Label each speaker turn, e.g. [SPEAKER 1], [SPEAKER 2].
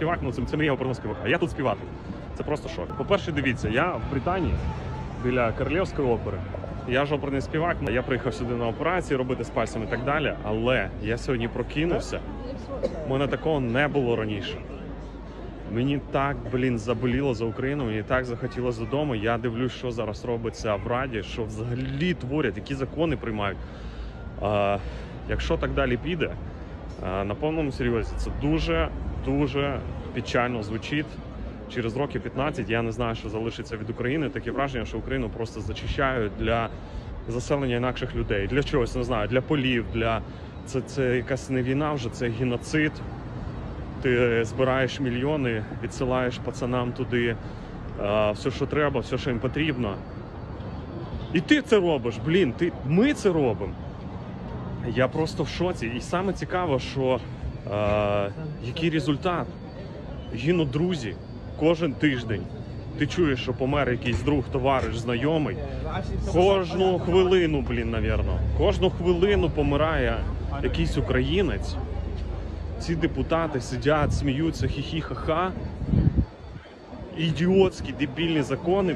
[SPEAKER 1] Співак, ну це, це мрія оперного співака. Я тут співати. Це просто шок. По-перше, дивіться, я в Британії біля Королівської опери. Я ж оперний співак. Я приїхав сюди на операції робити з пальцем і так далі. Але я сьогодні прокинувся. У мене такого не було раніше. Мені так, блін, заболіло за Україну, мені так захотілося додому. Я дивлюсь, що зараз робиться в Раді, що взагалі творять, які закони приймають. А, якщо так далі піде, на повному серйозі це дуже дуже печально звучить. Через років 15 я не знаю, що залишиться від України. Таке враження, що Україну просто зачищають для заселення інакших людей. Для чогось не знаю, для полів, для це, це якась не війна вже, це геноцид. Ти збираєш мільйони, відсилаєш пацанам туди а, все, що треба, все, що їм потрібно. І ти це робиш, блін, ти, ми це робимо. Я просто в шоці. І саме цікаво, що е, який результат. Гинуть друзі кожен тиждень. Ти чуєш, що помер якийсь друг, товариш, знайомий. Кожну хвилину, блін, навірно. Кожну хвилину помирає якийсь українець. Ці депутати сидять, сміються, хі-хі-ха-ха. Ідіотські дебільні закони